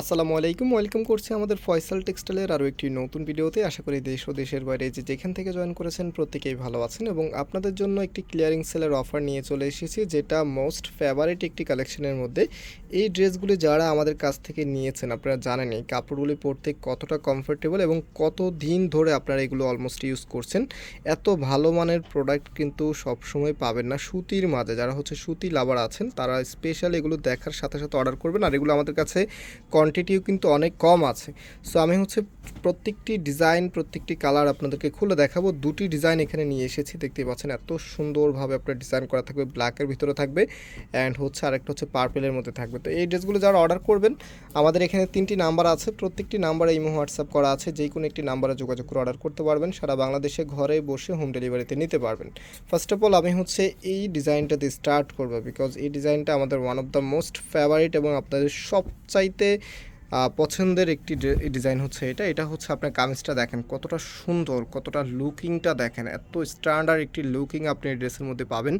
আসসালামু আলাইকুম, ওয়েলকাম করছি আমাদের ফয়সাল টেক্সটাইলের আরও একটি নতুন ভিডিওতে। আশা করি দেশ ও দেশের বাইরে যে যেখান থেকে জয়েন করেছেন প্রত্যেকেই ভালো আছেন এবং আপনাদের জন্য একটি ক্লিয়ারিং সেলের অফার নিয়ে চলে এসেছি, যেটা মোস্ট ফেভারিট একটি কালেকশনের মধ্যে। এই ড্রেসগুলি যারা আমাদের কাছ থেকে নিয়েছেন, আপনারা জানেন এই কাপড়গুলি পরতে কতটা কমফোর্টেবল এবং কত দিন ধরে আপনারা এগুলো অলমোস্ট ইউজ করছেন। এত ভালো মানের প্রোডাক্ট কিন্তু সবসময় পাবেন না সুতির মাঝে। যারা হচ্ছে সুতি লাভার আছেন, তারা স্পেশাল এগুলো দেখার সাথে সাথে অর্ডার করবেন আর এগুলো আমাদের কাছে কোয়ান্টিটিও কিন্তু অনেক কম আছে। সো আমি হচ্ছে প্রত্যেকটি ডিজাইন প্রত্যেকটি কালার আপনাদেরকে খুলে দেখাবো। দুটি ডিজাইন এখানে নিয়ে এসেছি। দেখতেই পাচ্ছেন, এত সুন্দরভাবে আপনার ডিজাইন করা থাকবে। ব্ল্যাকের ভিতরে থাকবে অ্যান্ড হচ্ছে আরেকটা হচ্ছে পার্পেলের মধ্যে থাকবে। তো এই ড্রেসগুলো যারা অর্ডার করবেন, আমাদের এখানে তিনটি নাম্বার আছে। প্রত্যেকটি নাম্বারে ইমো হোয়াটসঅ্যাপ করা আছে। যে কোনো একটি নাম্বারে যোগাযোগ করে অর্ডার করতে পারবেন। সারা বাংলাদেশে ঘরে বসে হোম ডেলিভারিতে নিতে পারবেন। ফার্স্ট অফ অল আমি হচ্ছে এই ডিজাইনটাতে স্টার্ট করব বিকজ এই ডিজাইনটা আমাদের one of the most favourite এবং আপনাদের সবচাইতে পছন্দের একটি ডিজাইন হচ্ছে এটা। এটা হচ্ছে আপনার কামিজটা দেখেন কতটা সুন্দর, কতটা লুকিংটা দেখেন। এত স্ট্যান্ডার্ড একটি লুকিং আপনি ড্রেসের মধ্যে পাবেন।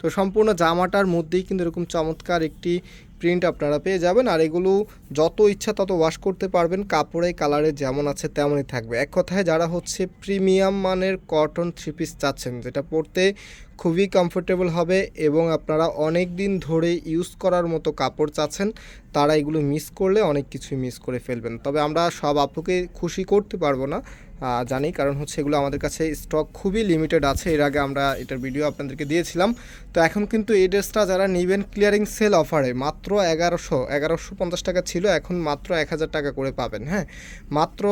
তো সম্পূর্ণ জামাটার মধ্যেই কিন্তু এরকম চমৎকার একটি প্রিন্ট আপনারা পেয়ে যাবেন। আর এগুলো যত ইচ্ছা তত ওয়াশ করতে পারবেন। কাপড়ে কালারে যেমন আছে তেমনই থাকবে। এক কথায় যারা হচ্ছে প্রিমিয়াম মানের কটন থ্রি পিস চাচ্ছেন, যেটা পরতে খুবই কমফোর্টেবল হবে এবং আপনারা অনেক দিন ধরে ইউজ করার মতো কাপড় চাচ্ছেন, তারা এগুলো মিস করলে অনেক কিছুই মিস করে ফেলবেন। তবে আমরা সব আপুকে খুশি করতে পারব না। জানি। কারণ হচ্ছে এগুলো আমাদের কাছে স্টক খুবই লিমিটেড আছে। এর আগে আমরা এটার ভিডিও আপনাদেরকে দিয়েছিলাম। তো এখন কিন্তু এই ড্রেসটা যারা নেবেন ক্লিয়ারিং সেল অফারে মাত্র এগারোশো এগারোশো পঞ্চাশ টাকা ছিল, এখন মাত্র এক হাজার টাকা করে পাবেন হ্যাঁ? মাত্র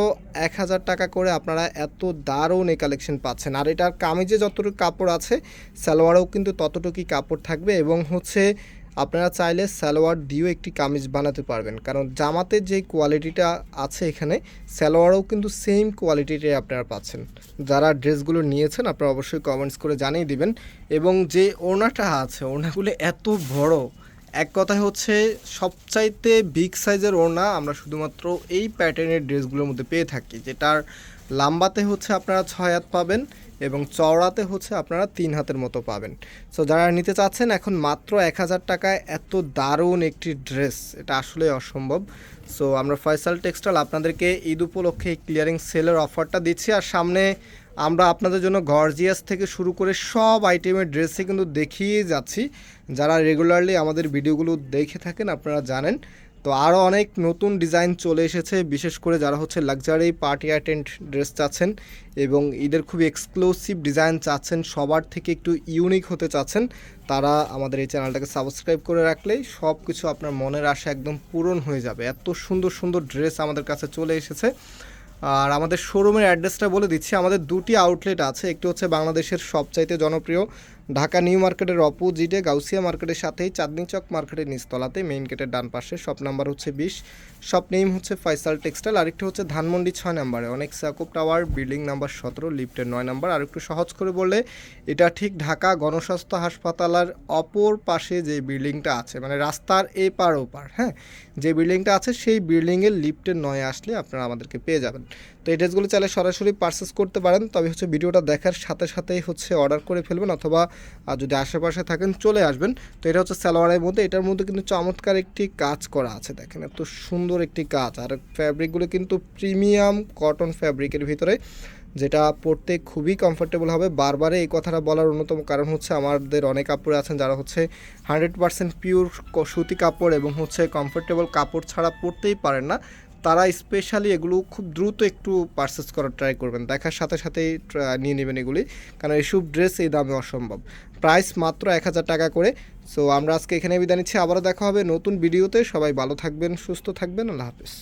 এক হাজার টাকা করে আপনারা এত দারুণ এই কালেকশন পাচ্ছেন। আর এটার কামিজে যতটুকু কাপড় আছে, সালোয়ারেও কিন্তু ততটুকুই কাপড় থাকবে এবং হচ্ছে আপনারা চাইলে সালোয়ার দিয়েও একটি কামিজ বানাতে পারবেন। কারণ জামাতে যে কোয়ালিটিটা আছে এখানে স্যালোয়ারও কিন্তু সেম কোয়ালিটিটাই আপনারা পাচ্ছেন। যারা ড্রেসগুলো নিয়েছেন, আপনারা অবশ্যই কমেন্টস করে জানিয়ে দিবেন। এবং যে ওনাটা আছে ওনাগুলো এত বড় এক কথায় হচ্ছে সবচাইতে বিগ সাইজের ওড়না আমরা শুধুমাত্র এই প্যাটার্নের ড্রেসগুলোর মধ্যে পেয়ে থাকি, যেটার লাম্বাতে হচ্ছে আপনারা ছয় হাত পাবেন এবং চওড়াতে হচ্ছে আপনারা তিন হাতের মতো পাবেন। সো যারা নিতে চাচ্ছেন এখন মাত্র এক হাজার টাকায় এত দারুণ একটি ড্রেস এটা আসলে অসম্ভব। সো আমরা ফয়সাল টেক্সটাইল আপনাদেরকে ঈদ উপলক্ষে ক্লিয়ারিং সেলের অফারটা দিচ্ছি। আর সামনে আমরা আপনাদের জন্য গর্জিয়াস থেকে শুরু করে সব আইটেমের ড্রেসে কিন্তু দেখিয়ে যাচ্ছি। যারা রেগুলারলি আমাদের ভিডিওগুলো দেখে থাকেন, আপনারা জানেন। তো আরও অনেক নতুন ডিজাইন চলে এসেছে, বিশেষ করে যারা হচ্ছে লাক্সারি পার্টি অ্যাটেন্ড ড্রেস চাচ্ছেন এবং ঈদের খুব এক্সক্লুসিভ ডিজাইন চাচ্ছেন, সবার থেকে একটু ইউনিক হতে চাচ্ছেন, তারা আমাদের এই চ্যানেলটাকে সাবস্ক্রাইব করে রাখলেই সব কিছু আপনার মনের আশা একদম পূরণ হয়ে যাবে। এত সুন্দর সুন্দর ড্রেস আমাদের কাছে চলে এসেছে। আর আমাদের শোরুমের অ্যাড্রেসটা বলে দিচ্ছি। আমাদের দুটি আউটলেট আছে। একটি হচ্ছে বাংলাদেশের সবচাইতে জনপ্রিয় ঢাকা নিউ মার্কেটের অপোজিটে গাউসিয়া মার্কেটের সাথেই চাঁদনি চক মার্কেটের নিচতলাতে মেইন গেটের ডান পাশে শপ নাম্বার হচ্ছে বিশ। শপ নেম হচ্ছে ফয়সাল টেক্সটাইল, আরেকটি হচ্ছে ধানমন্ডি ছয় নাম্বারে। অনেক সাকুব টাওয়ার, বিল্ডিং নাম্বার সতেরো, লিফটের নয় নাম্বার। আর একটু সহজ করে বললে, এটা ঠিক ঢাকা গণস্বাস্থ্য হাসপাতালের অপর পাশে যে বিল্ডিংটা আছে মানে রাস্তার এ পার ও পার হ্যাঁ? যে বিল্ডিংটা আছে, সেই বিল্ডিংয়ের লিফটের নয় আসলে আপনারা আমাদেরকে পেয়ে যাবেন। তো এই ড্রেসগুলো চাইলে সরাসরি পারচেস করতে পারেন। তবে হচ্ছে ভিডিওটা দেখার সাথে সাথেই হচ্ছে অর্ডার করে ফেলবেন অথবা যদি আশেপাশে থাকেন চলে আসবেন। তো এটা হচ্ছে সালোয়ারের মধ্যে। এটার মধ্যে কিন্তু চমৎকার একটি কাজ করা আছে, দেখেন এত সুন্দর একটি কাজ। আর ফ্যাব্রিকগুলো কিন্তু প্রিমিয়াম কটন ফ্যাব্রিকের ভিতরে, যেটা পরতে খুবই কমফোর্টেবল হবে। বারবারে এই কথাটা বলার অন্যতম কারণ হচ্ছে আমাদের অনেক কাপড় আছেন যারা হচ্ছে হান্ড্রেড পার্সেন্ট পিওর সুতি কাপড় এবং হচ্ছে কমফোর্টেবল কাপড় ছাড়া পরতেই পারেন না। তারা স্পেশালি এগুলো খুব দ্রুত একটু পারচেস করার ট্রাই করবেন। দেখার সাথে সাথেই নিয়ে নেবেন এগুলি। কারণ এইসব ড্রেস এই দামে অসম্ভব। প্রাইস মাত্র এক হাজার টাকা করে। সো আমরা আজকে এখানে বিদায় নিচ্ছি। আবারও দেখা হবে নতুন ভিডিওতে সবাই ভালো থাকবেন, সুস্থ থাকবেন। আল্লাহ হাফিজ।